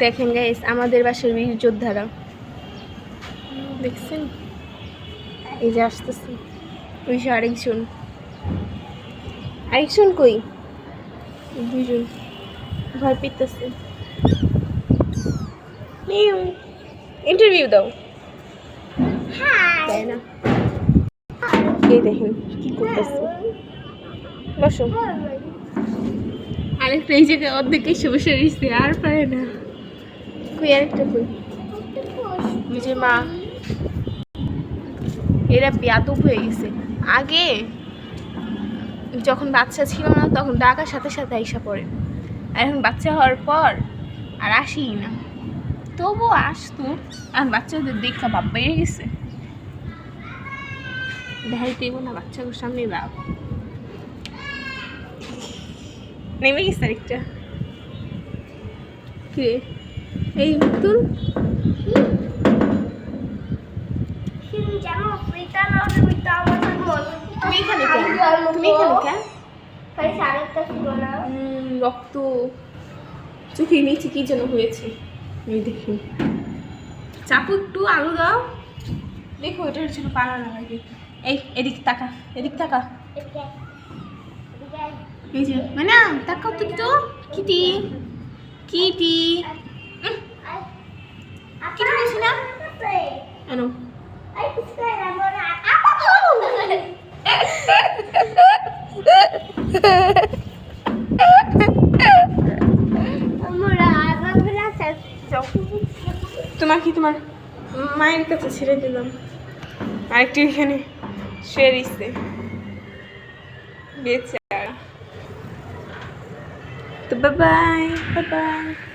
দেখেন গাইস আমাদের বাসার বীর যোদ্ধারা। দেখছেন? এই যে আসতেছে। ওই যে আরেকজন। আরেকজন কই? দুজন ভয় পেতেছে। ইন্টারভিউ দাও। তাই না? এই দেখেন কি করতেছে। বসো। আরেকটা এই জায়গায় অর্ধেক এসে বসে রয়েছে আর পারে না। কই আরেকটা কই যে মা। এরা ব্যাতক হয়ে গেছে। আগে যখন বাচ্চা ছিল না তখন ডাকার সাথে সাথে আইসা পড়ে। আর এখন বাচ্চা হওয়ার পর আর আসিই না। তবুও আসতো আর বাচ্চাদের দেখা বাপ বেড়ে গেছে। দেখাই দেবো না বাচ্চাগুলোর সামনে বাপ নেমে গেছে আরেকটা। কে? এই তুল। রক্ত। চোখের নিচে কি যেন হয়েছে। এই দেখুন। চাপু একটু আলু দাও। দেখো এটার জন্য পালা না এই এদিক তাকা এদিক তাকা। এই যে মানে তাকাও তো কিটি। কিটি। কিটি বলছি না এনো তোমার কি তোমার মায়ের কাছে ছেড়ে দিলাম? আরেকটি এখানে শুয়ে দিচ্ছে বেচারা তো বাবাই বাই বাই